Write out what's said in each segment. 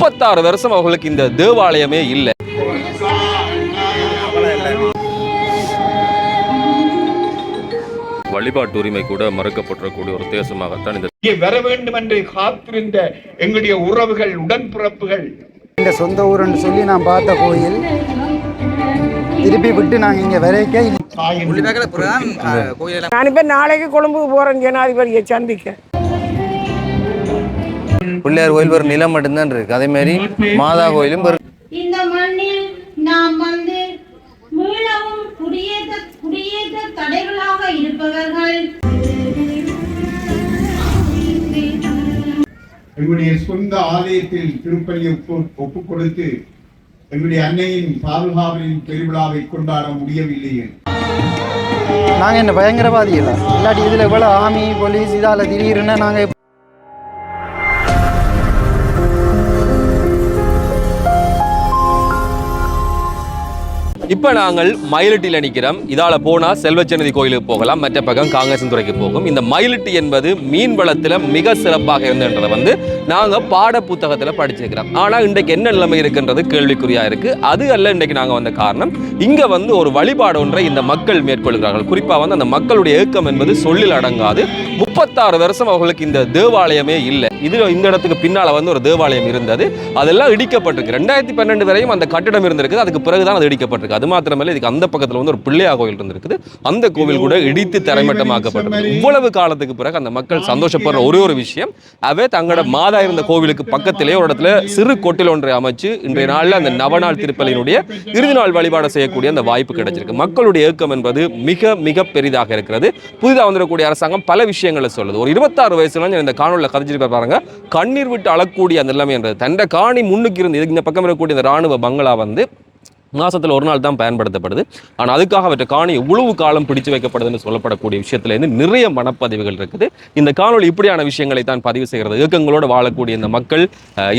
முப்பத்தாறு வருஷம் அவர்களுக்கு இந்த தேவாலயமே இல்லை. வழிபாட்டு உரிமை கூட மறுக்கப்பட்டிருக்கக்கூடிய ஒரு தேசமாகத்தான் இந்த இங்கே வர வேண்டும் என்று காத்திருந்த எங்களுடைய உறவுகள் உடன்பிறப்புகள். எங்கள் சொந்த ஊருன்னு சொல்லி நான் பார்த்த கோயில் திருப்பி விட்டு நாங்கள் இங்கே வரைக்க நான் இப்போ நாளைக்கு கொழும்புக்கு போகிறேன் ஜனாதிபதியை சந்திக்க. பிள்ளையார் கோயில் ஒரு நிலம் மட்டும்தான் இருக்கு. அதே மாதிரி மாதா கோயிலும் இந்த மண்ணில் நாம் வந்து மீளவும் குடியேற்ற குடியேற்ற தடைகளாக இருப்பவர்கள். எங்களுடைய சொந்த ஆலயத்தில் திருப்பலி ஒப்பு ஒப்புக் கொடுத்து எங்களுடைய அன்னையின் பாதுகாவலின் பெருவிழாவை கொண்டாட முடியவில்லையே நாங்கள் என்ன பயங்கரவாதிகள்? இல்லாட்டி இதில் இவ்வளோ ஆமி போலீஸ் இதால் திடீர்னு நாங்கள் இப்போ நாங்கள் மயிலட்டியில் நிற்கிறோம் இதால் போனால் செல்வச்சன்னதி கோயிலுக்கு போகலாம். மற்ற பக்கம் காங்கேசன்துறைக்கு போகும். இந்த மயிலட்டி என்பது மீன் வளத்தில் மிக சிறப்பாக இருந்தன்றதை வந்து நாங்கள் பாட புத்தகத்தில் படிச்சிருக்கிறோம். ஆனால் இன்றைக்கு என்ன நிலைமை இருக்குன்றது கேள்விக்குறியாக இருக்குது அது அல்ல இன்றைக்கு நாங்கள் வந்த காரணம். இங்கே வந்து ஒரு வழிபாடு ஒன்றை இந்த மக்கள் மேற்கொள்கிறார்கள். குறிப்பாக வந்து அந்த மக்களுடைய ஏக்கம் என்பது சொல்லில் அடங்காது. முப்பத்தாறு வருஷம் அவர்களுக்கு இந்த தேவாலயமே இல்லை. இது இந்த இடத்துக்கு பின்னால் வந்து ஒரு தேவாலயம் இருந்தது. அதெல்லாம் இடிக்கப்பட்டிருக்கு. ரெண்டாயிரத்தி பன்னெண்டு வரையும் அந்த கட்டிடம் இருந்திருக்குது. அதுக்கு பிறகு தான் அது இடிக்கப்பட்டிருக்கு. அது மாத்திரமல்ல இதுக்கு அந்த பக்கத்தில் வந்து ஒரு பிள்ளையா கோயில் இருந்திருக்குது. அந்த கோவில் கூட இடித்து தரைமட்டமாக்கப்பட்டது இவ்வளவு காலத்துக்கு பிறகு அந்த மக்கள் சந்தோஷப்படுற ஒரே ஒரு விஷயம் அவே தங்களோட மாதா இருந்த கோவிலுக்கு பக்கத்திலே ஒரு இடத்துல சிறு கொட்டில் ஒன்றை அமைச்சு இன்றைய நாளில் அந்த நவநாள் திருப்பலியினுடைய இறுதி நாள் வழிபாடு செய்யக்கூடிய அந்த வாய்ப்பு கிடைச்சிருக்கு. மக்களுடைய ஏக்கம் என்பது மிக மிக பெரிதாக இருக்கிறது. புதிதாக வந்துடக்கூடிய அரசாங்கம் பல விஷயங்களை சொல்லுது. ஒரு இருபத்தாறு வயசுல இந்த காணொலியில் கதைச்சிட்டு பாருங்க கண்ணீர் விட்டு அழக்கூடிய அந்த எல்லாமே என்றது. தண்டை காணி முன்னுக்கு இருந்து இந்த பக்கம் இருக்கக்கூடிய இந்த ராணுவ பங்களா வந்து மாசத்தில் ஒரு நாள் தான் பயன்படுத்தப்படுது. ஆனால் அதுக்காக அவற்றை காணி எவ்வளவு காலம் பிடிச்சு வைக்கப்படுதுன்னு சொல்லப்படக்கூடிய விஷயத்துல இருந்து நிறைய மனப்பதிவுகள் இருக்குது. இந்த காணொளி இப்படியான விஷயங்களை தான் பதிவு செய்கிறது. இயக்கங்களோடு வாழக்கூடிய இந்த மக்கள்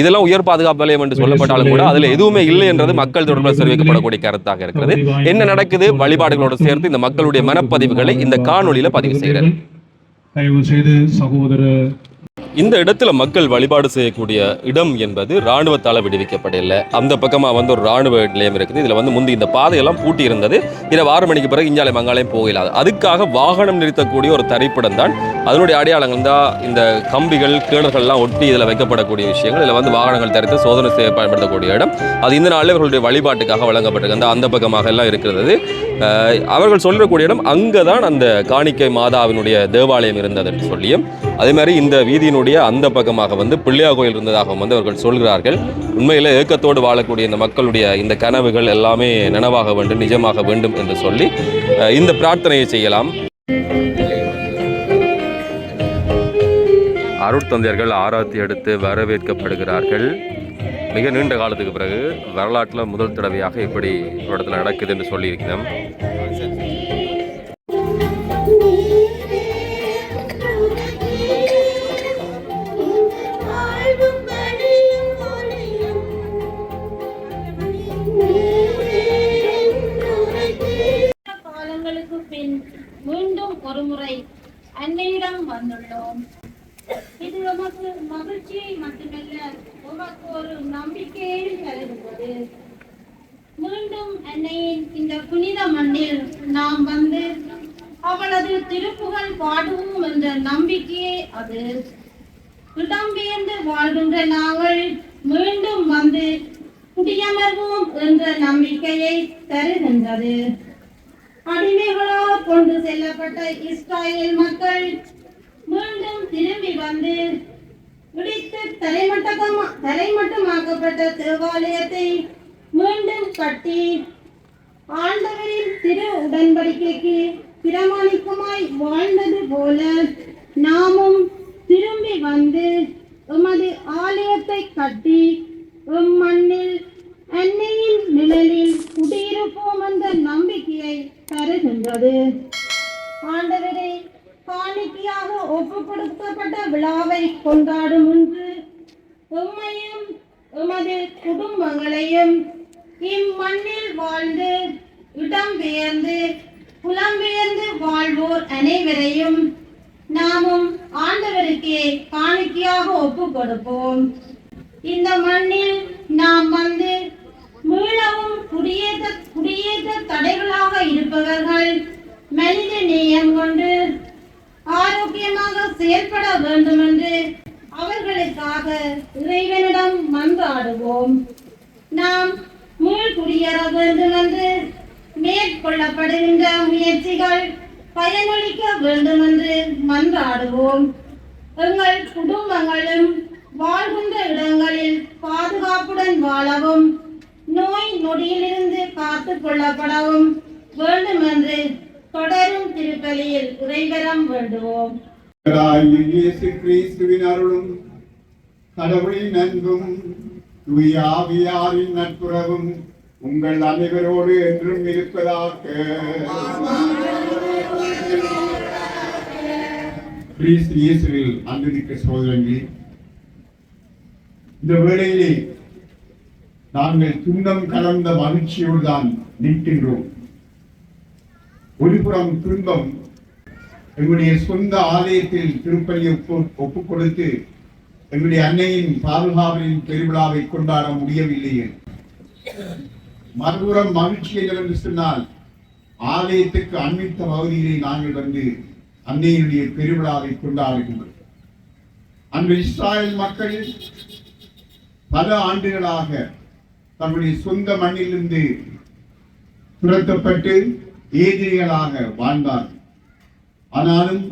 இதெல்லாம் உயர் பாதுகாப்பு வலயம் என்று சொல்லப்பட்டாலும் கூட அதுல எதுவுமே இல்லை என்றது மக்கள் தொடர்பில் தெரிவிக்கப்படக்கூடிய கருத்தாக இருக்கிறது. என்ன நடக்குது? வழிபாடுகளோடு சேர்த்து இந்த மக்களுடைய மனப்பதிவுகளை இந்த காணொலியில பதிவு செய்கிறது தயவு செய்து சகோதர இந்த இடத்துல மக்கள் வழிபாடு செய்யக்கூடிய இடம் என்பது ராணுவத்தால் விடுவிக்கப்படல அந்த பக்கமாக வந்து ஒரு ராணுவ நிலையம் இருக்குது. இதில் வந்து முந்தி இந்த பாதையெல்லாம் பூட்டி இருந்தது. இரவு ஆறு மணிக்கு பிறகு இஞ்சாலை மங்காலையும் போகலாது. அதுக்காக வாகனம் நிறுத்தக்கூடிய ஒரு தரைப்படம் தான். அதனுடைய அடையாளங்கள் தான் இந்த கம்பிகள் கேடர்கள்லாம் ஒட்டி இதில் வைக்கப்படக்கூடிய விஷயங்கள். இதில் வந்து வாகனங்கள் தரித்து சோதனை செய்ய பயன்படுத்தக்கூடிய இடம். அது இந்த நாளில் இவர்களுடைய வழிபாட்டுக்காக வழங்கப்பட்டிருக்கு. அந்த அந்த பக்கமாக எல்லாம் இருக்கிறது. அவர்கள் சொல்லக்கூடிய இடம் அங்கே தான் அந்த காணிக்கை மாதாவினுடைய தேவாலயம் இருந்தது என்று சொல்லியும் அதே மாதிரி இந்த வீதியினுடைய அந்த பக்கமாக வந்து பிள்ளையா கோயில் இருந்ததாகவும் வந்து அவர்கள் சொல்கிறார்கள். உண்மையில் ஏக்கத்தோடு வாழக்கூடிய இந்த மக்களுடைய இந்த கனவுகள் எல்லாமே நனவாக வேண்டும் நிஜமாக வேண்டும் என்று சொல்லி இந்த பிரார்த்தனையை செய்யலாம். அருட்தந்தையர்கள் ஆராத்தி எடுத்து வரவேற்கப்படுகிறார்கள். மிக நீண்ட காலத்துக்கு பிறகு வரலாற்றில் முதல் தடவையாக இப்படி ஒரு இடத்துல நடக்குது என்று சொல்லியிருக்கிறோம். ஒருமுறை அன்னையிடம் வந்துள்ளோம். இது உமக்கு மகிழ்ச்சியை மட்டுமல்ல உமக்கு ஒரு நம்பிக்கையையும் தருகிறது. மீண்டும் அன்னையின் இந்த புனித மண்ணில் நாம் வந்து அவளது திருப்புகழ் பாடுவோம் என்ற நம்பிக்கையே அது. இடம்பெயர்ந்து வாழ்கின்ற நாங்கள் மீண்டும் வந்து குடியமர்வோம் என்ற நம்பிக்கையை தருகின்றது. அடிமைகளாக கொண்டு செல்லப்பட்ட இஸ்ராயேல் மக்கள் மீண்டும் திரும்பி வந்து இடித்து தலைமட்டமா தலைமட்டமாக்கப்பட்ட தேவாலயத்தை மீண்டும் கட்டி ஆண்டவரின் திரு உடன்படிக்கைக்கு பிரமாணிக்கமாய் வாழ்ந்தது போல நாமும் திரும்பி வந்து உமது ஆலயத்தை கட்டி உம் மண்ணில் அன்னையின் நிழலில் குடியிருப்போம் என்ற நம்பிக்கையை தருகின்றது. ஆண்டவரே காணிக்கையாக ஒப்பு கொடுக்கப்பட்ட விழாவை கொண்டாடும் முன்பு உம்மையும் உமது குடும்பங்களையும் இம்மண்ணில் வாழ்ந்து இடம்பெயர்ந்து புலம்பெயர்ந்து வாழ்வோர் அனைவரையும் நாமும் ஆண்டவருக்கே காணிக்கையாக ஒப்பு கொடுப்போம் இந்த மண்ணில் நாம் வந்து மூலம் குடியேற்ற குடியேற்ற தடைகளாக இருப்பவர்கள் மனித நேயம் கொண்டு ஆரோக்கியமாக செயல்பட வேண்டும் என்று அவர்களுக்காக இறைவனிடம் மன்றாடுவோம். நாம் மீள் குடியேற வேண்டும் என்று மேற்கொள்ளப்படுகின்ற முயற்சிகள் பயனளிக்க வேண்டும் என்று மன்றாடுவோம். எங்கள் குடும்பங்களும் வாழ்கின்ற இடங்களில் பாதுகாப்புடன் வாழவும் நோய் நொடியிலிருந்து காத்து கொள்ளப்படவும் வேண்டும் என்று தொடரும் திருப்பலியில் இறைவரம் வேண்டுவோம். இயேசு கிறிஸ்துவின் அருளும் கடவுளின் அன்பும் தூய ஆவியாரின் நட்புறவும் உங்கள் அனைவரோடு என்றும் இருப்பதாக. கிறிஸ்து இயேசுவில் அன்பிற்கு சோதரங்களே இந்த வேளையிலே நாங்கள் துன்பம் கலந்த மகிழ்ச்சியோடு தான் நிற்கின்றோம். ஒருபுறம் துன்பம் எங்களுடைய சொந்த ஆலயத்தில் திருப்பலி ஒப்பு ஒப்புக் கொடுத்து எங்களுடைய அன்னையின் பாதுகாவலின் பெருவிழாவை கொண்டாட முடியவில்லையே மறுபுறம் மகிழ்ச்சி என்னவென்று சொன்னால் ஆலயத்துக்கு அண்மித்த பகுதியிலே நாங்கள் வந்து அன்னையினுடைய பெருவிழாவை கொண்டாடுகின்றோம். அன்று இஸ்ராயல் மக்கள் பல ஆண்டுகளாக தம்முடைய சொந்த மண்ணிலிருந்து துரத்தப்பட்டு ஏதிரிகளாக வாழ்ந்தார்கள் ஆனாலும்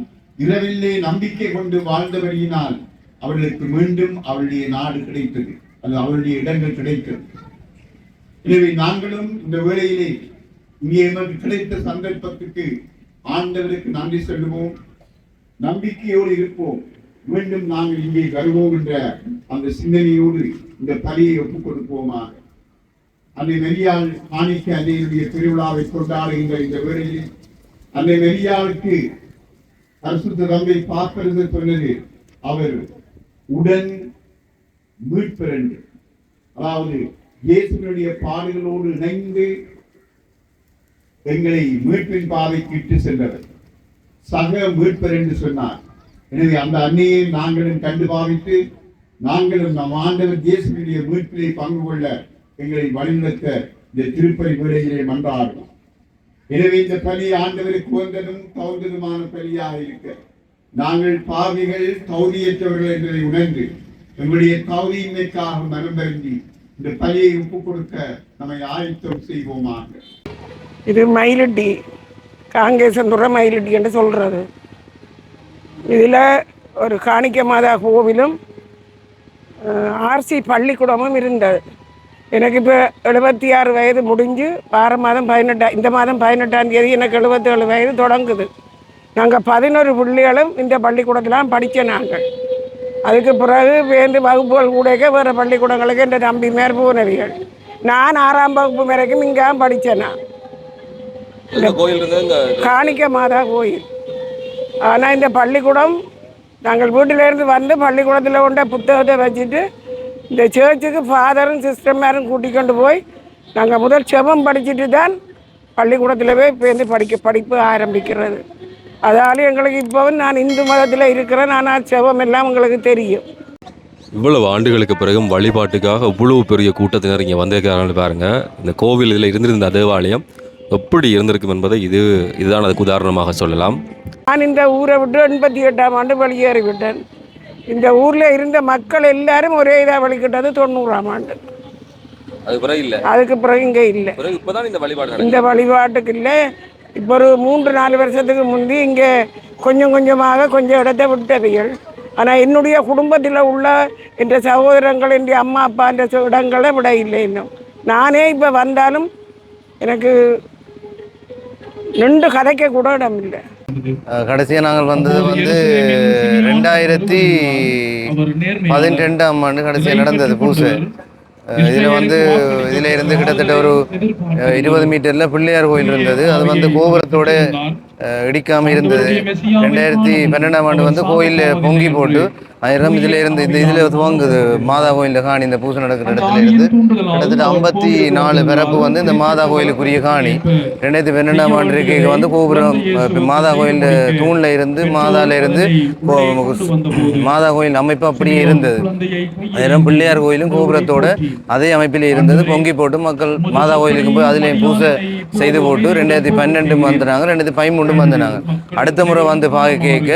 இரவிலே நம்பிக்கை கொண்டு வாழ்ந்தபடியினால் அவர்களுக்கு மீண்டும் அவருடைய நாடு கிடைத்தது. அது அவருடைய இடங்கள் கிடைத்தது. எனவே நாங்களும் இந்த வேளையிலே இங்கே எமக்கு கிடைத்த சந்தர்ப்பத்துக்கு ஆண்டவருக்கு நன்றி சொல்லுவோம். நம்பிக்கையோடு இருப்போம். மீண்டும் நாங்கள் இங்கே வருவோம் என்ற அந்த சிந்தனையோடு இந்த பலியை ஒப்புக் கொடுப்போமாக அன்னை மெரியாள் காணிக்க அன்னையினுடைய திருவிழாவை கொண்டாடுகின்ற இந்த வேளையில் அன்னை மெரியாளுக்கு அரசு தந்தை பார்ப்பது சொன்னது அவர் உடன் மீட்பர் அதாவது இயேசுனுடைய பாடுகளோடு இணைந்து எங்களை மீட்பின் பாதைக்கு இட்டு சென்றவர். சக மீட்பர் என்று சொன்னார். எனவே அந்த அன்னையை நாங்களும் கண்டு பாவித்து நாங்களும் நம் ஆண்டவர் இயேசுவினுடைய மீட்பிலே பங்கு கொள்ள எங்களை வழிநடத்த இந்த திருப்பதி வேளையிலே மன்றாடுவோம் எனவே இந்த பலி ஆண்டவருக்கு உகந்ததும் தகுந்ததுமான பலியாக இருக்க. நாங்கள் பாவிகள் தகுதியற்றவர்கள் என்பதை உணர்ந்து எங்களுடைய தகுதியின்மைக்காக மனம் இந்த பலியை ஒப்பு கொடுக்க நம்மை ஆயத்தம் செய்வோமாக. இது மயிலட்டி காங்கேசந்துறை மயிலட்டி என்று சொல்கிறது இதில் ஒரு காணிக்க மாதா கோவிலும் ஆர்சி பள்ளிக்கூடமும் இருந்தது. எனக்கு இப்போ எழுபத்தி ஆறு வயது முடிஞ்சு வார மாதம் பதினெட்டா இந்த மாதம் பதினெட்டாம் தேதி எனக்கு எழுபத்தேழு வயது தொடங்குது. நாங்கள் பதினொரு பிள்ளைகளும் இந்த பள்ளிக்கூடத்தில் படித்த நாங்கள். அதுக்கு பிறகு வேந்து வகுப்புகள் கூடக்க வேறு பள்ளிக்கூடங்களுக்கு என் தம்பி மேற் போனவிகள் நான் ஆறாம் வகுப்பு வரைக்கும் இங்கே படித்தேன் நான். காணிக்க மாதா கோயில். ஆனால் இந்த பள்ளிக்கூடம் நாங்கள் வீட்டிலேருந்து வந்து பள்ளிக்கூடத்தில் கொண்ட புத்தகத்தை வச்சுட்டு இந்த சேர்ச்சுக்கு ஃபாதரும் சிஸ்டர்மாரும் கூட்டிக் கொண்டு போய் நாங்கள் முதல் செபம் படிச்சுட்டு தான் பள்ளிக்கூடத்தில் போய் பேருந்து படிக்க படிப்பு ஆரம்பிக்கிறது. அதால எங்களுக்கு இப்போவும் நான் இந்து மதத்தில் இருக்கிறேன் ஆனால் செபம் எல்லாம் உங்களுக்கு தெரியும். இவ்வளவு ஆண்டுகளுக்கு பிறகும் வழிபாட்டுக்காக இவ்வளவு பெரிய கூட்டத்தினர் இங்கே வந்திருக்கிறாங்கன்னு பாருங்க. இந்த கோவில் இதில் இருந்திருந்த தேவாலயம் எப்படி இருந்திருக்கும் என்பதை இது இதுதான் அதுக்கு உதாரணமாக சொல்லலாம். நான் இந்த ஊரை விட்டு எண்பத்தி எட்டாம் ஆண்டு வெளியேறி விட்டேன் இந்த ஊரில் இருந்த மக்கள் எல்லாரும் ஒரே இதாக வெளிக்கிட்டது தொண்ணூறாம் ஆண்டு. அது பிறகு இல்லை? அதுக்கு பிறகு இங்கே இல்லை. இப்போதான் இந்த வழிபாடு இந்த வழிபாட்டுக்கு இல்லை. இப்போ ஒரு மூன்று நாலு வருஷத்துக்கு முந்தி இங்கே கொஞ்சம் கொஞ்சமாக கொஞ்சம் இடத்தை விட்டவைகள். ஆனால் என்னுடைய குடும்பத்தில் உள்ள என்ற சகோதரங்கள் என் அம்மா அப்பா என்ற இடங்களை விட இல்லை இன்னும். நானே இப்போ வந்தாலும் எனக்கு நின்று கதைக்க கூட இடம் இல்லை. கடைசியாக நாங்கள் வந்தது வந்து ரெண்டாயிரத்தி பதினெண்டாம் ஆண்டு கடைசியாக நடந்தது பூசை இதில் வந்து இதில் இருந்து கிட்டத்தட்ட ஒரு அஹ், இருபது மீட்டரில் பிள்ளையார் கோயில் இருந்தது. அது வந்து கோபுரத்தோட இடிக்காம இருந்தது ரெண்டாயிரத்தி பன்னெண்டாம் ஆண்டு வந்து கோயிலில் பொங்கி போட்டு ஆயிரம் இதில் இருந்து இந்த இதில் துவங்குது. மாதா கோயிலில் காணி இந்த பூசை நடக்கிற இடத்துல இருந்து கிட்டத்தட்ட ஐம்பத்தி நாலு பிறப்பு வந்து இந்த மாதா கோயிலுக்குரிய காணி. ரெண்டாயிரத்தி பன்னெண்டாம் ஆண்டு இருக்கைக்கு வந்து கோபுரம் மாதா கோயில் தூணில் இருந்து மாதால இருந்து மாதா கோயில் அமைப்பு அப்படியே இருந்தது. அதெல்லாம் பிள்ளையார் கோயிலும் கோபுரத்தோட அதே அமைப்பில் இருந்தது. பொங்கி போட்டு மக்கள் மாதா கோயிலுக்கு போய் அதுலேயும் பூசை செய்து போட்டு ரெண்டாயிரத்தி பன்னெண்டு வந்தாங்க ரெண்டாயிரத்தி பதிமூணு வந்தாங்க அடுத்த முறை வந்து பார்க்க கேட்க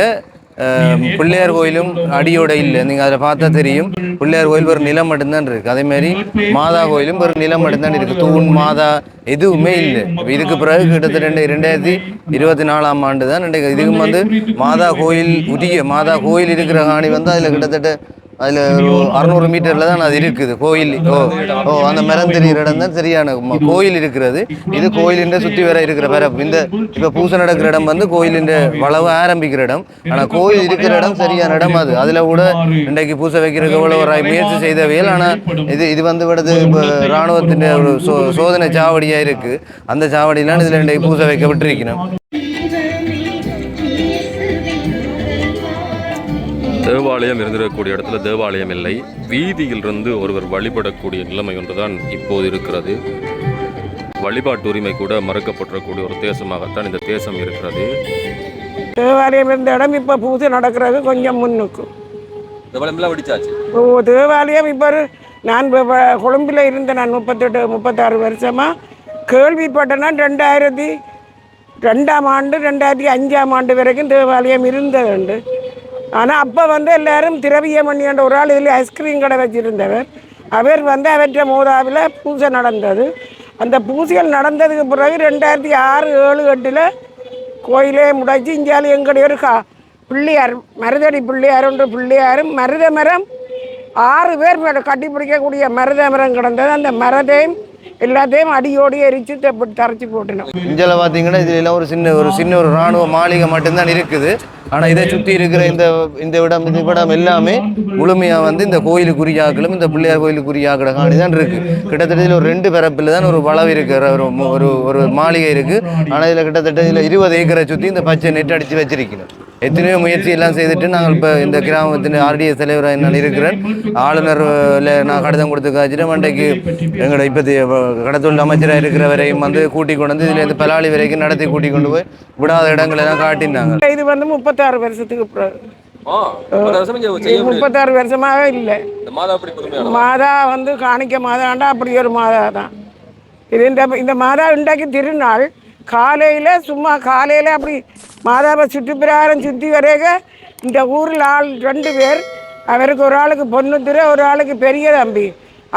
பிள்ளையார் கோயிலும் அடியோட இல்லை. நீங்கள் அதில் பார்த்தா தெரியும். பிள்ளையார் கோயில் ஒரு நிலம் மட்டும்தான் இருக்கு. அதே மாதிரி மாதா கோயிலும் ஒரு நிலம் மட்டும்தான் இருக்கு. தூண் மாதா எதுவுமே இல்லை. இதுக்கு பிறகு கிட்டத்தட்ட ரெண்டாயிரத்தி இருபத்தி நாலாம் ஆண்டு தான் இதுக்கு இதுக்கும் வந்து மாதா கோயில் உரிய மாதா கோயில் இருக்கிற காணி வந்து அதில் கிட்டத்தட்ட அதில் அறநூறு மீட்டரில் தான் அது இருக்குது. கோயில். ஓ ஓ அந்த மரம் தெரிகிற இடம் தான் சரியான கோயில் இருக்கிறது. இது கோயிலின் சுற்றி வர இருக்கிற பரப்பு இந்த இப்போ பூசை நடக்கிற இடம் வந்து கோயிலின் வளவு ஆரம்பிக்கிற இடம். ஆனால் கோயில் இருக்கிற இடம் சரியான இடம் அது. அதில் கூட இன்றைக்கு பூசை வைக்கிறதுக்கு எவ்வளோ ஒரு முயற்சி செய்தவையில் ஆனால் இது இது வந்து விடுது இப்போ இராணுவத்தின் ஒரு சோ சோதனை சாவடியாக இருக்குது அந்த சாவடியெலாம் இதில் இன்றைக்கு பூசை வைக்க விட்டுருக்கணும் தேவாலயம் இருந்திருக்கக்கூடிய இடத்துல தேவாலயம் இல்லை. வீதியிலிருந்து ஒருவர் வழிபடக்கூடிய நிலைமை ஒன்றுதான் இப்போது இருக்கிறது. வழிபாட்டு உரிமை கூட மறுக்கப்பட்டிருக்கக்கூடிய ஒரு தேசமாகத்தான் இந்த தேசம் இருக்கிறது. தேவாலயம் இருந்த இடம் இப்போ பூஜை நடக்கிறது கொஞ்சம் முன்னுக்கு. தேவாலயம் இப்போ நான் கொழும்பில் இருந்த நான் முப்பத்தெட்டு முப்பத்தாறு வருஷமாக கேள்விப்பட்டேன்னா ரெண்டாயிரத்தி ரெண்டாம் ஆண்டு ரெண்டாயிரத்தி அஞ்சாம் ஆண்டு வரைக்கும் தேவாலயம் இருந்ததுண்டு. ஆனால் அப்போ வந்து எல்லாரும் திரவியமணி என்ற ஒரு ஆள் இதில் ஐஸ்கிரீம் கடை வச்சுருந்தவர். அவர் வந்து அவற்றை மோதாவில் பூஜை நடந்தது. அந்த பூஜைகள் நடந்ததுக்கு பிறகு ரெண்டாயிரத்தி ஆறு ஏழு எட்டில் கோயிலே முடைச்சி இஞ்சாலி எங்களுடைய ஒரு கா பிள்ளையார் மருதடி பிள்ளையார் ஒன்று பிள்ளையாரும் மருத மரம் ஆறு பேர் கட்டி பிடிக்கக்கூடிய மருத மரம் கிடந்தது. அந்த மரத்தையும் எல்லாத்தையும் அடியோடி எரிச்சு தெப்ப- தரைச்சி போட்டுனோம். இந்தியாவில் பார்த்தீங்கன்னா இதுல எல்லாம் ஒரு சின்ன ஒரு சின்ன ஒரு ராணுவ மாளிகை மட்டும்தான் இருக்குது. ஆனால் இதை சுற்றி இருக்கிற இந்த இந்த இடம் இந்த இடம் எல்லாமே முழுமையாக வந்து இந்த கோயிலுக்குரியாக்களும் இந்த பிள்ளையார் கோயிலுக்குரியாக்கிற காணி தான் இருக்கு. கிட்டத்தட்ட இதில் ஒரு ரெண்டு பரப்பில் தான் ஒரு வளவு இருக்கிற ஒரு ஒரு ஒரு மாளிகை இருக்கு. ஆனால் இதில் கிட்டத்தட்ட இதில் இருபது ஏக்கரை சுற்றி இந்த பச்சை நெட் அடித்து வச்சிருக்கணும். எத்தனையோ முயற்சி எல்லாம் செய்துட்டு நாங்கள் இப்போ இந்த கிராமத்தின் ஆர்டிஎஸ் தலைவராக நான் இருக்கிறேன் ஆளுநர்ல நான் கடிதம் கொடுத்து காய்ச்சிட்டு மண்டைக்கு எங்களோட இப்போதைய கடத்தொழில் அமைச்சராக இருக்கிற வரையும் வந்து கூட்டி கொண்டு வந்து இதுலேருந்து பலாளி வரைக்கும் நடத்தி கூட்டி கொண்டு போய் விடாத இடங்களெல்லாம் காட்டினாங்க. இது வந்து முப்பத்தாறு வருஷத்துக்கு பிறகு. முப்பத்தாறு வருஷமாக இல்லை. மாதா வந்து காணிக்க மாதாண்டா அப்படி ஒரு மாதா தான் இது இந்த இந்த மாதா இன்றைக்கு திருநாள். காலையில் சும்மா காலையில் அப்படி மாதாவை சுற்றி பிரகாரம் சுற்றி வரைக இந்த ஊரில் ஆள் ரெண்டு பேர். அவருக்கு ஒரு ஆளுக்கு பொண்ணு திரு ஒரு ஆளுக்கு பெரிய தம்பி.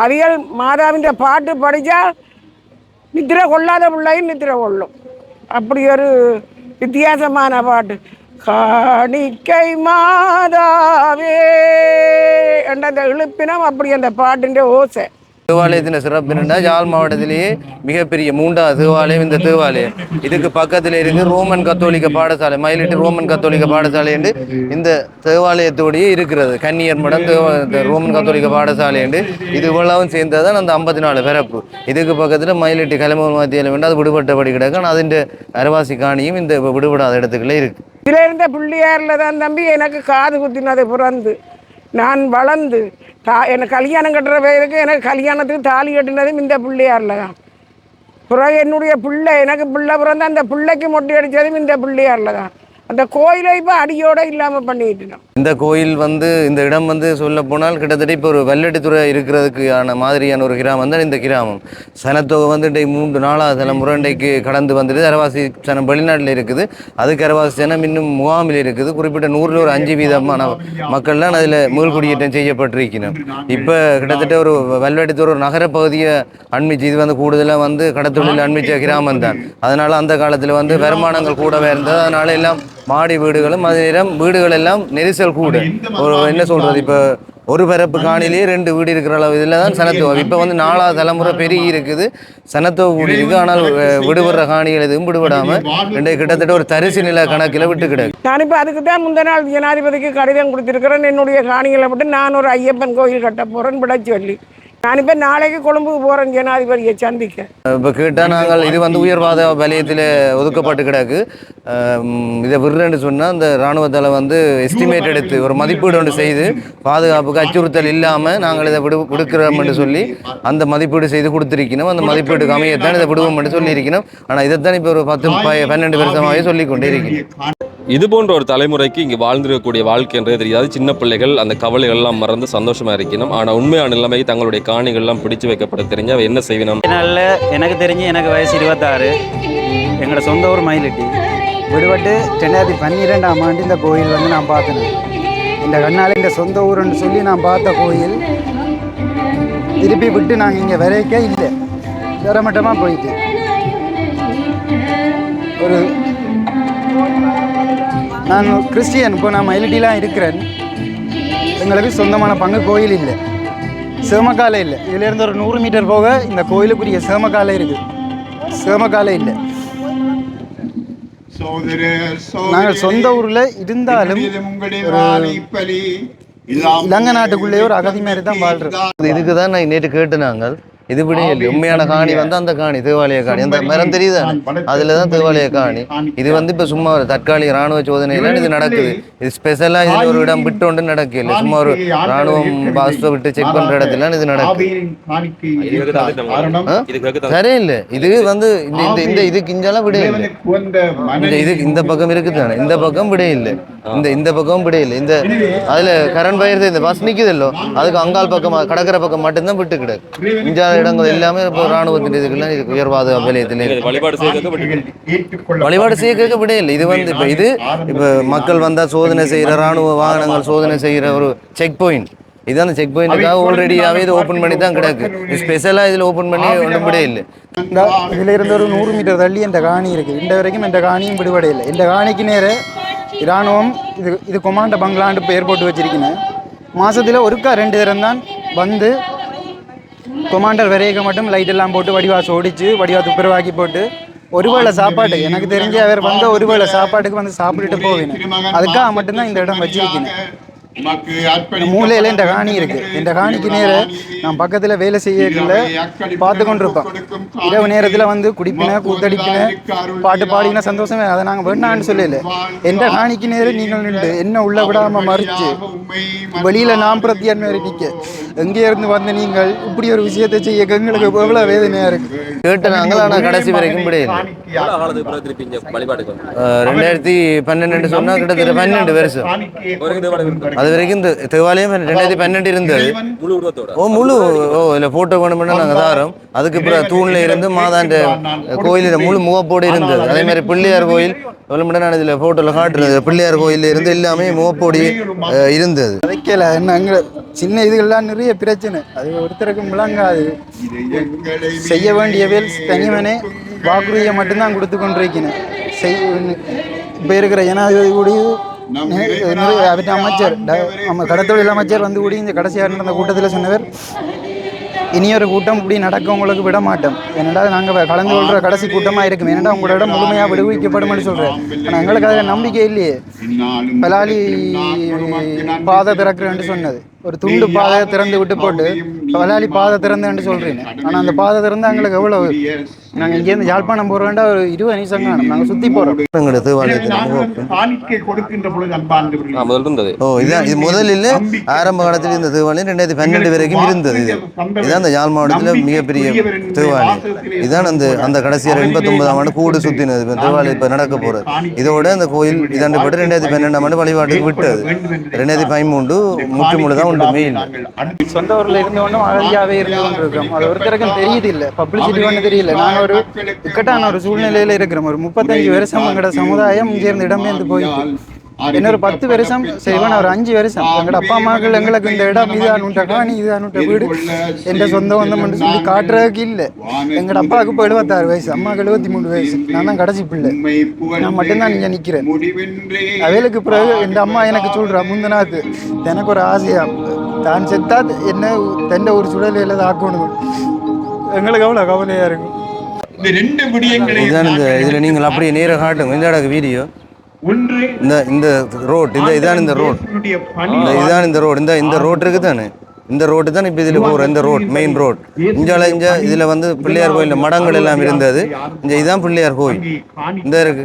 அவியல் மாதாவின் பாட்டு படித்தா நித்திரை கொள்ளாத பிள்ளையும் நித்திரை கொள்ளும். அப்படி ஒரு வித்தியாசமான பாட்டு. காணிக்கை மாதாவே என்ற அந்த இழுப்பினம் அப்படி அந்த பாட்டுன்ற ஓசை. தேவாலயத்தின் சிறப்பு என்னென்னா யாழ் மாவட்டத்திலேயே மிகப்பெரிய மூன்றாவது தேவாலயம் இந்த தேவாலயம். இதுக்கு பக்கத்தில் இருந்து ரோமன் கத்தோலிக்க பாடசாலை மயிலிட்டு ரோமன் கத்தோலிக்க பாடசாலை என்று இந்த தேவாலயத்தோடையே இருக்கிறது. கன்னியர் மடம் ரோமன் கத்தோலிக்க பாடசாலை என்று இது இவ்வளவும் சேர்ந்ததான் அந்த ஐம்பத்தி நாலு பிறப்பு. இதுக்கு பக்கத்தில் மயிலிட்டு கலைமூர் மத்தியில் வேண்டாம் அது விடுபட்டபடி கிடக்கும் அதன் அதிൻ്റെ காணியும் இந்த விடுபடாத இடத்துக்குள்ளே இருக்கு. இதில் இருந்த பிள்ளையாரில் தான் தம்பி. எனக்கு காது குத்தினது பிறந்து. நான் வளர்ந்து தா எனக்கு கல்யாணம் கட்டுற பேருக்கு எனக்கு கல்யாணத்துக்கு தாலி கட்டினதும் இந்த பிள்ளையாரில் தான். பிறகு என்னுடைய பிள்ளை எனக்கு பிள்ளை பிறந்த அந்த பிள்ளைக்கு மொட்டை அடித்ததும் இந்த பிள்ளையாரில் தான். அந்த கோயிலை இப்போ அடியோடு இல்லாமல் பண்ணிக்கிட்டோம் இந்த கோயில் வந்து இந்த இடம் வந்து சொல்ல போனால் கிட்டத்தட்ட இப்போ ஒரு வெள்ளடித்துறை இருக்கிறதுக்கான மாதிரியான ஒரு கிராமம் தான் இந்த கிராமம். சனத்தொகை வந்து இன்றைக்கு மூன்று நாலாவது தலைமுறை இன்றைக்கு கடந்து வந்துட்டு அரவாசி சனம் வெளிநாட்டில் இருக்குது. அதுக்கு அரவாசி சனம் இன்னும் முகாமில் இருக்குது. குறிப்பிட்ட நூறில் ஒரு அஞ்சு வீதமான மக்கள்லாம் அதில் மீள்குடியேற்றம் செய்யப்பட்டிருக்கணும் இப்போ கிட்டத்தட்ட ஒரு வெள்ளடித்துறை ஒரு நகர பகுதியை அண்மிச்சு இது வந்து கூடுதலாக வந்து கடத்தொழில் அண்மிச்ச கிராமம் தான். அதனால் அந்த காலத்தில் வந்து வருமானங்கள் கூடவே இருந்தது அதனால எல்லாம் மாடி வீடுகளும் அதே நேரம் வீடுகள் எல்லாம் நெரிசல் கூட. ஒரு என்ன சொல்றது இப்போ ஒரு பரப்பு காணிலேயே ரெண்டு வீடு இருக்கிற அளவு இதில் தான் சனத்துவம் இப்போ வந்து நாலாவது தலைமுறை பெருகி இருக்குது. சனத்துவ கூடி இருக்கு ஆனால் விடுபடுற காணிகள் எதுவும் விடுபடாமல் ரெண்டு கிட்டத்தட்ட ஒரு தரிசு நில கணக்கில் விட்டு கிடக்கு நான் இப்போ அதுக்கு தான் முந்த நாள் ஜனாதிபதிக்கு கடிதம் கொடுத்துருக்கிறேன். என்னுடைய காணிகளை விட்டு நான் ஒரு ஐயப்பன் கோயில் கட்ட போகிறேன்னு விட சொல்லி. நான் இப்போ நாளைக்கு கொழும்புக்கு போகிறேன் ஜனாதிபதியை சந்திக்க. இப்போ கேட்டால் நாங்கள் இது வந்து உயர்வாத வலயத்தில் ஒதுக்கப்பட்டு கிடக்கு. இதை விடுறேன்னு சொன்னால் அந்த இராணுவத்தால் வந்து எஸ்டிமேட் எடுத்து ஒரு மதிப்பீடு ஒன்று செய்து பாதுகாப்புக்கு அச்சுறுத்தல் இல்லாமல் நாங்கள் இதை விடு விடுக்கிறோம்னு சொல்லி அந்த மதிப்பீடு செய்து கொடுத்துருக்கணும். அந்த மதிப்பீடுக்கு அமையத்தான் இதை விடுவோம்னு சொல்லியிருக்கணும். ஆனால் இதைத்தான் இப்போ ஒரு பத்து ப- பன்னெண்டு வருஷமாகவே சொல்லி கொண்டே இருக்கிறேன் இது போன்ற ஒரு தலைமுறைக்கு இங்கே வாழ்ந்திருக்கக்கூடிய வாழ்க்கைன்றது தெரியாது. சின்ன பிள்ளைகள் அந்த கவலைகள் எல்லாம் மறந்து சந்தோஷமாக இருக்கணும். ஆனால் உண்மையான நிலைமை தங்களுடைய காணிகள்லாம் பிடிச்சு வைக்கப்பட தெரிஞ்சு அவ என்ன செய்வினோம்? நாளில் எனக்கு தெரிஞ்சு எனக்கு வயசு இருபத்தாறு. எங்களோட சொந்த ஊர் மயிலிட்டி. விடுபட்டு ரெண்டாயிரத்தி பன்னிரெண்டாம் ஆண்டு இந்த கோயில் வந்து நான் பார்த்தேன். இந்த கண்ணால் இந்த சொந்த ஊருன்னு சொல்லி நான் பார்த்த கோயில் திருப்பி விட்டு நாங்கள் இங்கே வரைக்க இல்லை. சிரமட்டமாக போயிட்டு. ஒரு நான் கிறிஸ்டியன் இப்போ நான் மயிலிட்டிலாம் இருக்கிறேன் எங்களுக்கு சொந்தமான பங்கு கோயில் இல்லை சிவமக்காலை இல்லை இதுலேருந்து ஒரு நூறு மீட்டர் போக இந்த கோயிலுக்குரிய சிவமக்காலை இருக்குது சிவமக்காலை இல்லை நாங்கள் சொந்த ஊரில் இருந்தாலும் ஒரு இலங்கை நாட்டுக்குள்ளேயே ஒரு அகதி மாதிரி தான் வாழ்றோம் இதுக்கு தான் நான் நேற்று கேட்டு நாங்கள் இது இல்லை உண்மையான காணி வந்து அந்த காணி தேவாலய காணி. அந்த மரம் தெரியுதா அதில் தான் தேவாலய காணி. இது வந்து இப்போ சும்மா ஒரு தற்காலிக ராணுவ சோதனையில இது நடக்குது. இது ஸ்பெஷலாக இதில் ஒரு இடம் விட்டு ஒன்று நடக்கல சும்மா ஒரு ராணுவம் பாஸ்டை விட்டு செக் பண்ணுற இடத்துல இது நடக்குது. ஆ? சரி இல்லை இது வந்து இந்த இந்த இந்த இதுக்கு இஞ்செல்லாம் விட இல்லை. இந்த இது இந்த பக்கம் இருக்குது தானே? இந்த பக்கம் விட இல்லை. இந்த இந்த பக்கம் விட இல்லை. இந்த அதுல கரண் பயிர் இந்த பஸ் நிக்குதல்லோ அதுக்கு அங்கால் பக்கம் கடற்கரை பக்கம் மட்டும்தான் விட்டு கிடக்கு இடங்கள் எல்லாமே இப்போ ராணுவத்தின் இதுக்கெல்லாம் இதுக்கு உயர்வாத இருக்கு. வழிபாடு செய்ய வழிபாடு செய்ய கேட்க விட இல்லை. இது வந்து இப்போ இது இப்போ மக்கள் வந்தால் சோதனை செய்கிற ராணுவ வாகனங்கள் சோதனை செய்கிற ஒரு செக் பாயிண்ட் இது அந்த செக் பாயிண்ட்டுக்காக ஆல்ரெடியாகவே இது ஓப்பன் பண்ணி தான் கிடக்கு. ஸ்பெஷலாக இதில் ஓப்பன் பண்ணி ஒன்றும் விட இல்லை. இந்த இதில் இருந்து ஒரு நூறு மீட்டர் தள்ளி இந்த காணி இருக்குது இந்த வரைக்கும் இந்த காணியும் விடுபட இல்லை இந்த காணிக்கு நேர இராணுவம் இது இது கொமாண்ட பங்களாண்டு பெயர் போட்டு வச்சிருக்கேன் மாசத்துல ஒருக்கா ரெண்டு தரம் தான் வந்து கொமாண்டர் விரைக மட்டும் லைட் எல்லாம் போட்டு வடிவாசு ஓடிச்சு வடிவா துப்புரவாக்கி போட்டு ஒருவேளை சாப்பாடு எனக்கு தெரிஞ்ச அவர் வந்த ஒருவேளை சாப்பாட்டுக்கு வந்து சாப்பிட்டுட்டு போவேன். அதுக்காக மட்டும்தான் இந்த இடம் வச்சிருக்கேன். இந்த மூலையில இந்த காணி இருக்கு. இந்த காணிக்கு நேர நான் பக்கத்துல வேலை செய்யல பார்த்து கொண்டிருப்போம். இரவு நேரத்துல வந்து குடிப்பின கூத்தடிப்பின பாட்டு பாடின சந்தோஷமே. அதை நாங்க வேண்டாம்னு சொல்லல. எந்த காணிக்கு நேர நீங்கள் நின்று என்ன உள்ள விடாம மறிச்சு வெளியில நாம் பிரத்தியான் மாதிரி நிக்க. எங்கே இருந்து வந்த நீங்கள்? இப்படி ஒரு விஷயத்தை செய்ய எங்களுக்கு எவ்வளவு வேதனையா இருக்கு. கேட்டு நாங்கள் ஆனால் கடைசி வரைக்கும் அஹ் ரெண்டாயிரத்தி பன்னெண்டு சொன்னால் கிட்டத்தட்ட பன்னெண்டு வருஷம். அது வரைக்கும் இந்த தேவாலயம் ரெண்டாயிரத்தி பன்னெண்டு இருந்தது. முழு உருவத்தோட. ஓ முழு ஓ இல்லை ஃபோட்டோ வேணும்னா நாங்கள் தாரோம். அதுக்கு அப்புறம் தூணில் இருந்து மாதாண்ட கோயிலில் முழு முகப்போடு இருந்தது. அதே மாதிரி பிள்ளையார் கோயில் வேணும்னா நான் இதில் ஃபோட்டோவில் காட்டுறது. பிள்ளையார் கோயிலில் இருந்து எல்லாமே முகப்போடி இருந்தது. வைக்கல என்ன அங்க சின்ன இதுகள்லாம் நிறைய பிரச்சனை. அது ஒருத்தருக்கும் விளங்காது. செய்ய வேண்டிய வேல் தனிவனே வாக்குறுதியை மட்டும்தான் கொடுத்து கொண்டிருக்கிறேன். செய் இப்போ இருக்கிற ஜனாதிபதி கூடி நிறைய அவற்றை அமைச்சர் நம்ம கடத்தொழில் அமைச்சர் வந்து கூடி இந்த கடைசியாக நடந்த கூட்டத்தில் சொன்னவர் இனியொரு கூட்டம் இப்படி நடக்க உங்களுக்கு விட மாட்டோம் என்னடா நாங்கள் கலந்து கொள்கிற கடைசி கூட்டமாக இருக்கும். என்னடா உங்களோட முழுமையாக விடுவிக்கப்படும்னு சொல்கிறேன் ஆனால் எங்களுக்கு அதில் நம்பிக்கை இல்லையே. பலாலி பாதை திறக்கிறேன்னு சொன்னது. ஒரு துண்டு பாதையை திறந்து விட்டு போட்டு பலாலி பாதை திறந்தேன்னு சொல்றீங்க. ஆனா அந்த பாதை திறந்து எங்களுக்கு எவ்வளவு நாங்க இங்கேருந்து யாழ்ப்பாணம் போற வேண்டாம் ஒரு இருபது நிமிஷம் காணும் நாங்க சுத்தி போறோம். ஓ இதான் இது முதலில் ஆரம்ப காலத்தில் இந்த தேவாலயம் ரெண்டாயிரத்தி பன்னெண்டு வரைக்கும் இருந்தது. இது இதான் அந்த யாழ் மாவட்டத்தில் மிகப்பெரிய தேவாலயம் இதான் அந்த அந்த கடைசியாக எண்பத்தொன்பதாம் ஆண்டு கூடு சுத்தினது. இப்போ தேவாலயம் இப்போ நடக்க போகிறது இதோட அந்த கோயில் இதாண்டு பட்டு ரெண்டாயிரத்தி பன்னெண்டாம் ஆண்டு வழிபாட்டுக்கு விட்டது. ரெண்டாயிரத்தி பதிமூன்று முற்று முழு தான் உண்டு மெயில் சொந்த ஊர்ல இருந்து ஒன்றும் அகதியாவே இருந்து கொண்டிருக்கோம் அது ஒருத்தருக்கும் தெரியுது இல்ல. பப்ளிசிட்டி ஒன்றும் தெரியல. நாங்க ஒரு இக்கட்டான ஒரு சூழ்நிலையில இருக்கிறோம் ஒரு முப்பத்தஞ்சு வருஷம் எங்கட சமுதாயம் இங்க இருந்து இடம்பெயர்ந்து போயிட்டு. இன்னொரு பத்து வருஷம் செய்வேன் ஒரு அஞ்சு வருஷம். எங்கட அப்பா அம்மாக்கள் எங்களுக்கு இந்த இடம் இது அனுட்ட காணி இது அனுட்ட வீடு எந்த சொந்த வந்தம் சொல்லி காட்டுறதுக்கு இல்ல. எங்கட அப்பாவுக்கு இப்போ எழுபத்தாறு வயசு அம்மாவுக்கு எழுபத்தி மூணு வயசு. நான் தான் கடைசி பிள்ளை. நான் மட்டும்தான் இங்க நிக்கிறேன். அவைகளுக்கு பிறகு என் அம்மா எனக்கு சொல்றா முந்தனாத்து எனக்கு ஒரு ஆசையா தான் செத்தா என்ன தென்ன ஒரு சுடலையில ஆக்கணும் எங்களுக்கு எவ்வளோ கவலையா இருக்கும் இந்த ரெண்டு விடயங்களை இதுதான் இந்த இதில் நீங்கள் அப்படியே நேராக காட்டுங்க. இந்த இடக்கு வீடியோ. ஒன்று இந்த இந்த ரோட் இந்த இதான் இந்த ரோட் இதான் இந்த ரோடு இந்த இந்த ரோட் இருக்கு தானே இந்த ரோடு தான் இப்போ இதில் போகிற இந்த ரோட் மெயின் ரோட் இஞ்சால இஞ்ச இதில் வந்து பிள்ளையார் கோயில் மடங்கள் எல்லாம் இருந்தது. இங்க இதுதான் பிள்ளையார் கோயில். இந்த இருக்கு.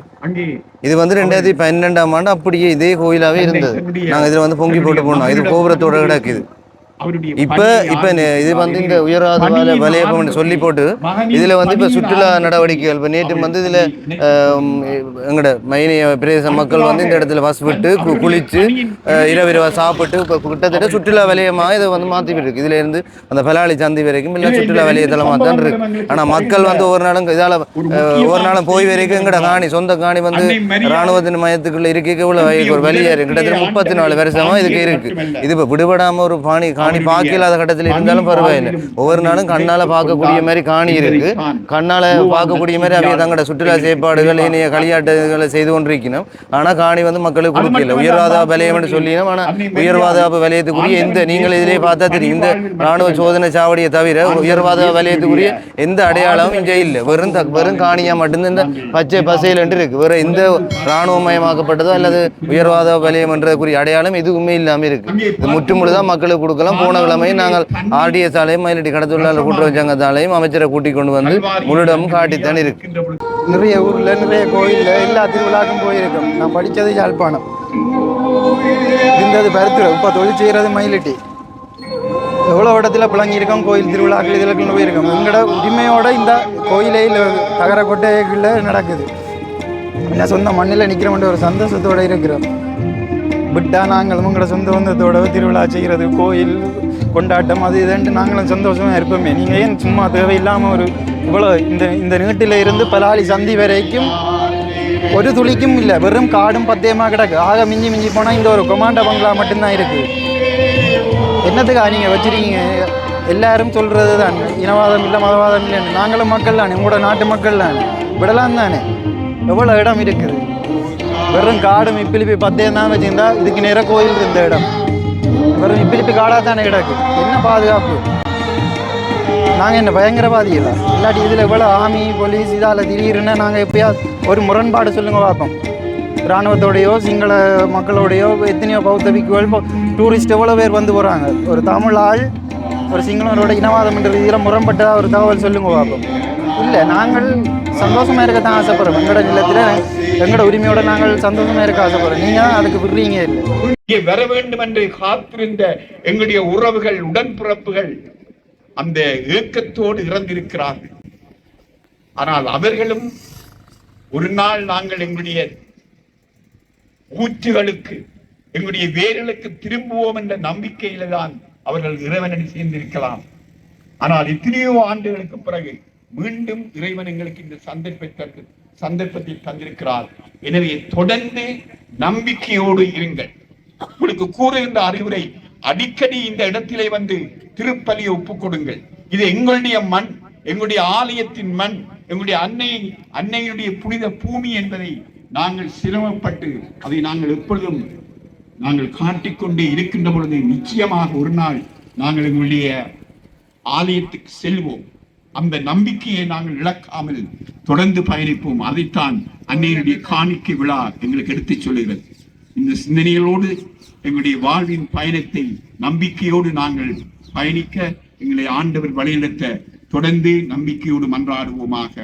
இது வந்து ரெண்டாயிரத்தி பன்னெண்டாம் ஆண்டு அப்படியே இதே கோயிலாவே இருந்தது. நாங்கள் இதில் வந்து பொங்கி போட்டு போனோம். இது கோபுரத்தோட கிடக்குது இப்ப இப்ப இது வந்து இந்த உயராத வலை வலையப்பம்னு சொல்லி போட்டு இதுல வந்து இப்ப சுற்றுலா நடவடிக்கைகள் இப்ப நேற்று வந்து இதுல ஆம், எங்கட மைனிய பிரதேச மக்கள் வந்து இந்த இடத்துல பஸ் விட்டு குளிச்சு இரவு சாப்பிட்டு இப்ப கிட்டத்தட்ட சுற்றுலா வலயமா இதை வந்து மாத்தி இருக்கு இதுல இருந்து அந்த பலாளி சந்தி வரைக்கும் இல்ல சுற்றுலா வலயத்தலமா தான் இருக்கு. ஆனா மக்கள் வந்து ஒவ்வொரு நாளும் இதால ஒவ்வொரு நாளும் போய் வரைக்கும் எங்கட காணி சொந்த காணி வந்து ராணுவத்தின் மையத்துக்குள்ள இருக்க இவ்வளவு ஒரு வெளியே இருக்கு கிட்டத்தட்ட முப்பத்தி நாலு வருஷமா இதுக்கு இருக்கு. இது இப்ப விடுபடாம ஒரு பாணி காணி பார்க்க இல்லாத கட்டத்தில் இருந்தாலும் பரவாயில்லை. ஒவ்வொரு நாளும் கண்ணால பார்க்கக்கூடிய மாதிரி காணி இருக்கு. கண்ணால பார்க்கக்கூடிய மாதிரி அவங்க தங்களோட சுற்றுலா செயற்பாடுகள் இனிய களியாட்டுகளை செய்து கொண்டிருக்கணும். ஆனா காணி வந்து மக்களுக்கு கொடுக்கல. உயர்வாதா விலையம்னு சொல்லினோம். ஆனா உயர்வாதாப விலையத்துக்குரிய எந்த நீங்கள் இதிலே பார்த்தா தெரியும். இந்த ராணுவ சோதனை சாவடியை தவிர உயர்வாத விலையத்துக்குரிய எந்த அடையாளமும் இங்கே இல்லை. வெறும் வெறும் காணியா மட்டும்தான் இந்த பச்சை பசையில் என்று இருக்கு. வேற எந்த ராணுவமயமாக்கப்பட்டதோ அல்லது உயர்வாத விலையம் என்றதுக்குரிய அடையாளம் எதுவுமே இல்லாம இருக்கு. இது முற்றுமுழுதான் மக்களுக்கு கொடுக்கலாம் போன கிழமை நாங்கள் ஆர்டிஎஸ் ஆலையும் மயிலட்டி கடத்தொழிலாளர் கூட்டுறவு சங்கத்தாலையும் அமைச்சரை கூட்டிக் கொண்டு வந்து முழுடமும் காட்டித்தான் இருக்கு. நிறைய ஊரில் நிறைய கோயிலில் எல்லா திருவிழாக்கும் போயிருக்கோம். நான் படித்தது யாழ்ப்பாணம். இருந்தது பருத்துறை இப்போ தொழில் செய்கிறது மயிலிட்டி எவ்வளோ இடத்துல பிளங்கியிருக்கோம் கோயில் திருவிழாக்கள் இதில் போயிருக்கோம். எங்களோட உரிமையோட இந்த கோயிலே இல்லை தகர கொட்டைகளில் நடக்குது. என்ன சொந்த மண்ணில் நிற்கிறோம்ன்ற ஒரு சந்தோஷத்தோடு இருக்கிறோம். விட்டா நாங்களும் உங்களோட சொந்த பந்தத்தோட திருவிழா செய்கிறது கோயில் கொண்டாட்டம் அது இதுன்ட்டு நாங்களும் சந்தோஷமாக இருப்போமே. நீங்கள் ஏன் சும்மா தேவையில்லாமல் ஒரு இவ்வளோ இந்த இந்த நீட்டில் இருந்து பலாளி சந்தி வரைக்கும் ஒரு துளிக்கும் இல்லை வெறும் காடும் பத்தியமாக கிடக்கு. ஆக மிஞ்சி மிஞ்சி போனால் இந்த ஒரு கொமாண்டோ பங்களா மட்டும்தான் இருக்குது என்னத்துக்கா நீங்கள் வச்சுருக்கீங்க? எல்லாரும் சொல்கிறது தான் இனவாதம் இல்லை மதவாதம் இல்லைன்னு. நாங்களும் மக்கள் தானே. உங்களோட நாட்டு மக்கள் தானே. விடலாம் தானே. எவ்வளோ இடம் இருக்குது? வெறும் காடும் இப்பிலிப்பி பத்தேன் தான் வச்சிருந்தா இதுக்கு நேராக கோயில் இருந்த இடம் வெறும் இப்பிலிப்பி காடாக தானே கிடக்கு என்ன பாதுகாப்பு நாங்கள் என்ன பயங்கரவாதிகளா இல்லாட்டி இதில் இவ்வளோ ஆமி போலீஸ் இதால் திடீர்னு நாங்கள் எப்பயா ஒரு முரண்பாடு சொல்லுங்க பார்ப்போம் இராணுவத்தோடையோ சிங்கள மக்களோடையோ எத்தனையோ பௌத்த பிக்குகள் டூரிஸ்ட் எவ்வளோ பேர் வந்து போகிறாங்க ஒரு தமிழ் ஆள் ஒரு சிங்களோட இனவாதம் என்ற ரீதியில் முரண்பட்டதாக ஒரு தகவல் சொல்லுங்க பார்ப்போம் இல்லை நாங்கள் சந்தோஷமாக இருக்க தான் ஆசைப்படுறோம். எங்களோட நிலத்தில் எங்களோட உரிமையோட நாங்கள் சந்தோஷமாக இருக்க ஆசைப்படுறோம். நீங்கள் தான் அதுக்கு விடுறீங்க. இல்லை இங்கே வர வேண்டும் என்று காத்திருந்த எங்களுடைய உறவுகள் உடன்பிறப்புகள் அந்த ஏக்கத்தோடு இறந்திருக்கிறார்கள். ஆனால் அவர்களும் ஒரு நாள் நாங்கள் எங்களுடைய ஊற்றுகளுக்கு எங்களுடைய வேர்களுக்கு திரும்புவோம் என்ற நம்பிக்கையில தான் அவர்கள் இறைவனடி சேர்ந்திருக்கலாம். ஆனால் எத்தனையோ ஆண்டுகளுக்கு பிறகு மீண்டும் இறைவன் எங்களுக்கு இந்த சந்தர்ப்பத்தை சந்தர்ப்பத்தை தந்திருக்கிறார். எனவே தொடர்ந்து நம்பிக்கையோடு இருங்கள். உங்களுக்கு கூறுகின்ற அறிவுரை அடிக்கடி இந்த இடத்திலே வந்து திருப்பலியை ஒப்புக் கொடுங்கள். இது எங்களுடைய மண் எங்களுடைய ஆலயத்தின் மண் எங்களுடைய அன்னை அன்னையுடைய புனித பூமி என்பதை நாங்கள் சிரமப்பட்டு அதை நாங்கள் எப்பொழுதும் நாங்கள் காட்டிக்கொண்டே இருக்கின்ற பொழுது நிச்சயமாக ஒரு நாள் நாங்கள் எங்களுடைய ஆலயத்துக்கு செல்வோம். அந்த நம்பிக்கையை நாங்கள் இழக்காமல் தொடர்ந்து பயணிப்போம். அதைத்தான் அன்னையினுடைய காணிக்கை விழா எங்களுக்கு எடுத்துச் சொல்லுகிறது. இந்த சிந்தனைகளோடு எங்களுடைய வாழ்வின் பயணத்தை நம்பிக்கையோடு நாங்கள் பயணிக்க எங்களை ஆண்டவர் வழிநடத்த தொடர்ந்து நம்பிக்கையோடு மன்றாடுவோமாக.